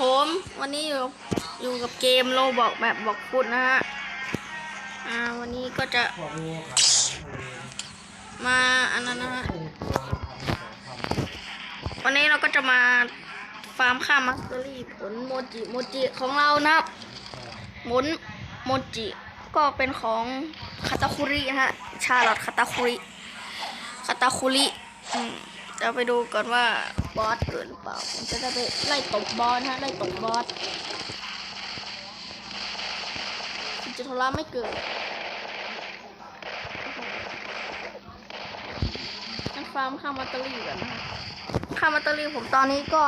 ผม วันนี้อยู่อยู่กับเกมโลบอกแบบบอกฟุตนะฮะ อ่า วันนี้ก็จะ มาอันนั้นนะฮะ วันนี้เราก็จะมาฟาร์มข้ามัสเตอรี่ผลโมจิโมจิของเรานะครับหมุนโมจิก็เป็นของคาตาคุรินะฮะ ชาลอตคาตาคุริคาตาคุริจะไปดูก่อนว่า บอสเกิดหรือเปล่าผมจะได้ไปไล่ตบบอสนะฮะไล่ตบบอสจะทรไม่เกิดงั้นฟาร์มข้ามัตเตอรี่กันนะฮะข้ามัตเตอรี่ผมตอนนี้ก็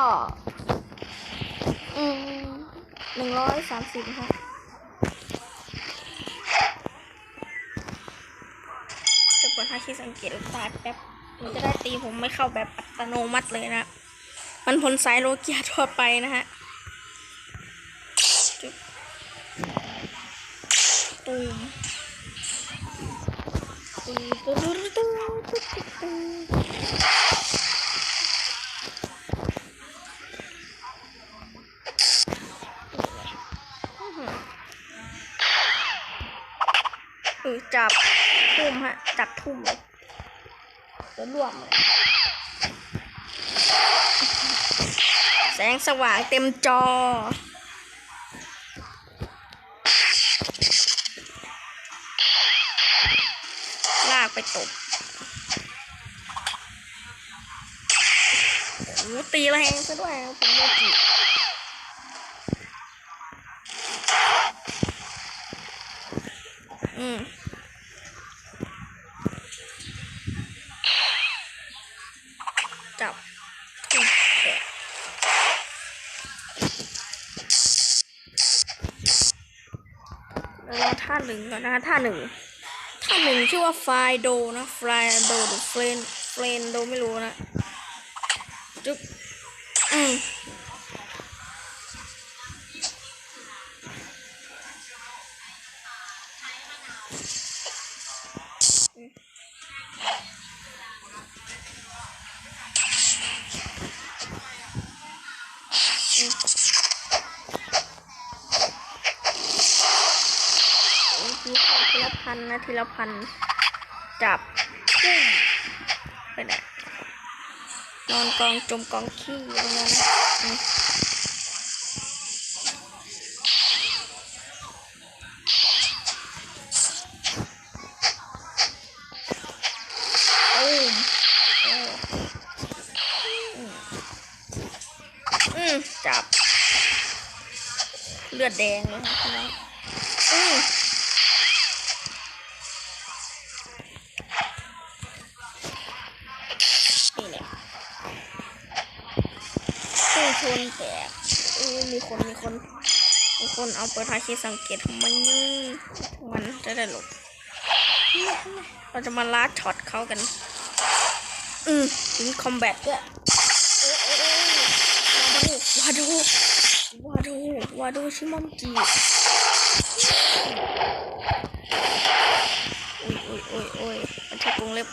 อืมหนึ่งร้อยสามสิบครับจะเปิดให้ที่สังเกตตาแป๊บ มันจะได้ตีผมไม่เข้าแบบอัตโนมัติเลยนะ มันผลสายโลเกียทั่วไปนะฮะจุ๊บตูมตูมตูมตูมตูมตูมตูมอื้อหือเออจับทุ่มฮะ จับทุ่มเลย แล้วรวมเลยแสงสว่างเต็มจอ ลากไปตบโอ้โหตีแรงซะด้วยผมโมจิอืม หนึ่งก่อนนะคะท่าหนึ่งท่าหนึ่งชื่อว่าไฟโดนะไฟโดหรือเฟรนเฟรนโดไม่รู้นะจุ๊บอืม ละพันนะทีละพันจับทุ่มไปไหนนอนกองจมกองขี้นั้นนะอืมจับ เลือดแดงเลยครับพี่น้องอืม คนเอาเปิดทาคีสังเกตทำไมเนี่ยมันจะได้หลบ เราจะมาลาดช็อตเขากัน อืมถึงคอมแบทด้วยเออเออเออวาดูวาดูวาดูวาดูชิมอนจิโอ้ยโอ้ยโอ้ยโอ้ยมันใช้กรงเล็บ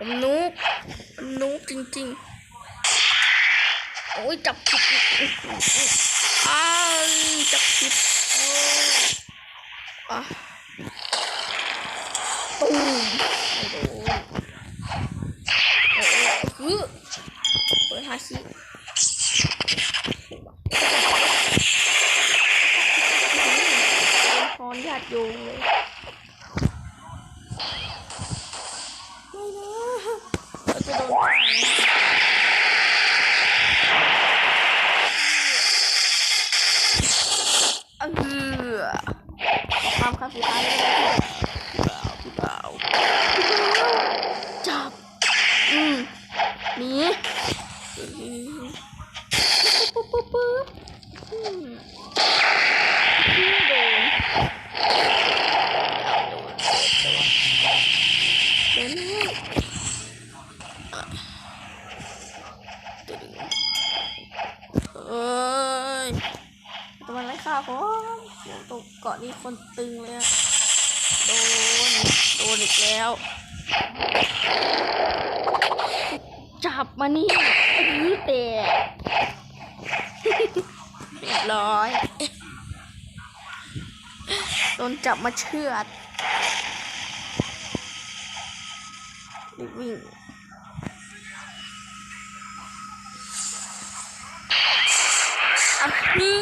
ผมนุ๊กนุ๊กจริงๆ โอ้ยจับผิดอ้าวจับผิดโอ้อะตุ้มโอ้ยฮึเปิดฮาชิ 快回答 นอีกแล้ว จับมานี่ไอ้นี่เตะเรียบร้อยโดนจับมาเชือดวิ่งอะนี่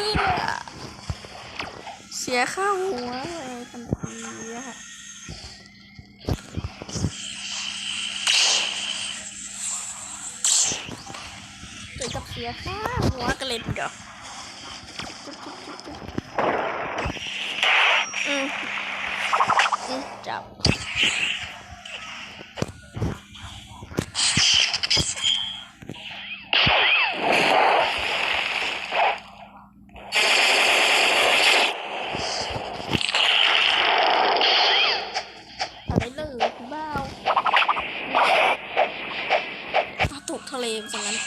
เสียค่าหัวเลยทันทีอะ เกิดกับเสียค่าหัวกระเล็นเดี๋ยวอืมอืมจับ อะไรเลยคุณบ้าวเอาตกทะเลไปซะงั้น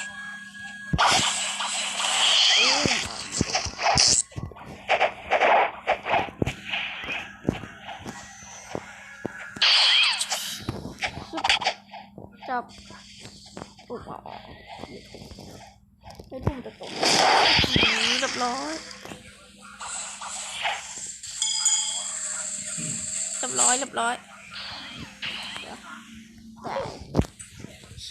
โอ้ จับอุดมาออกไม่ทุ่มจะตกอืมเรียบร้อยเรียบร้อยเรียบร้อยแต่โอเค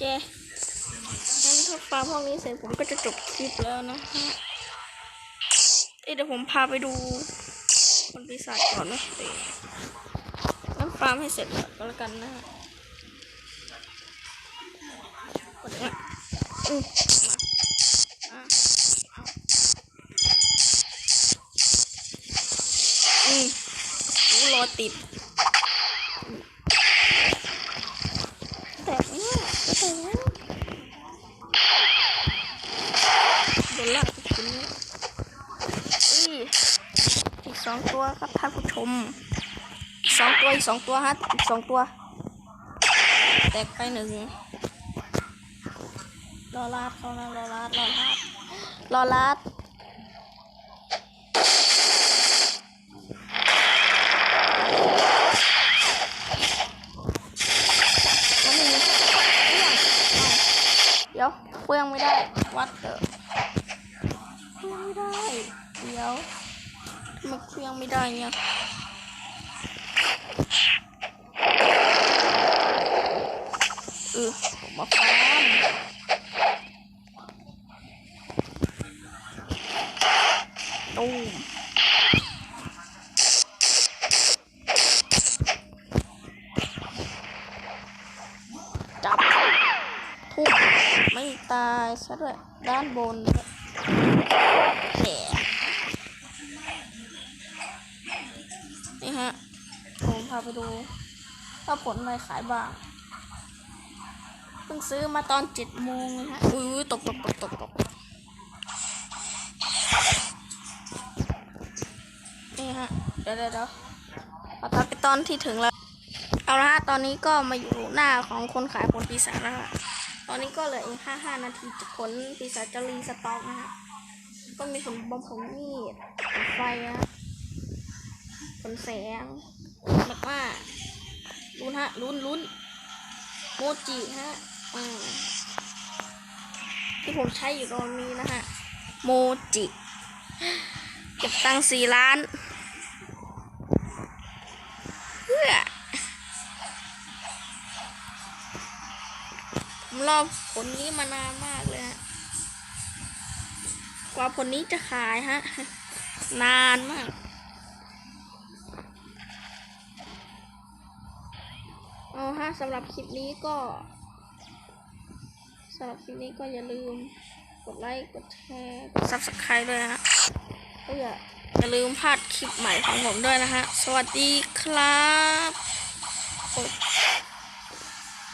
งั้นถ้าฟาร์มห้องนี้เสร็จผมก็จะจบคลิปแล้วนะฮะเอ้ยเดี๋ยวผมพาไปดูคนปีศาจก่อนนะเอ้ยงั้นฟาร์มให้เสร็จก่อนก็แล้วกันนะฮะกดเลย อืมรู้รอติด แตกเนี่ยจะแตกแล้วโดนลากไปกินเนี่ยอุ้ยอีกสองตัวครับท่านผู้ชมสองตัวอีกสองตัวฮะอีกสองตัว แตกไปหนึ่ง รอลาดเขานะรอลาดรอลาดรอลาดวันนี้เดี๋ยวเครื่องไม่ได้วัดเถอะเครื่องไม่ได้ เดี๋ยวทำไมเครื่องไม่ได้เนี่ยเออผมมาฟาร์มตูมจับ ทุบ ไม่ตายซะด้วยด้านบนด้วยนี่ฮะ ผมพาไปดูว่าผลอะไรขายบ้างเพิ่งซื้อมาตอนเจ็ดโมงเลยฮะ อุ้ยตกตกตกตกตกนี่ฮะ เดี๋ยวเดี๋ยวเดี๋ยวเอาตัดไปตอนที่ถึงแล้ว เอาละฮะ ตอนนี้ก็มาอยู่หน้าของคนขายผลปีศาจแล้วฮะ ตอนนี้ก็เหลืออีกห้าห้านาทีจะผลปีศาจจรีสต็อกนะฮะก็มีผลบอมผลมีดไฟนะผลแสงแบบว่าลุ้นฮะลุ้นลุ้นโมจิฮะอืมที่ผมใช้อยู่ตอนนี้นะฮะโมจิเก็บตังค์สี่ล้านเพื่อ รอผลนี้มานานมากเลยฮะ กว่าผลนี้จะขายฮะ นานมาก เอาฮะสำหรับคลิปนี้ก็สำหรับคลิปนี้ก็อย่าลืมกดไลค์ กดแชร์ กด subscribe ด้วยฮะก็อย่าอย่าลืมพลาดคลิปใหม่ของผมด้วยนะฮะ สวัสดีครับ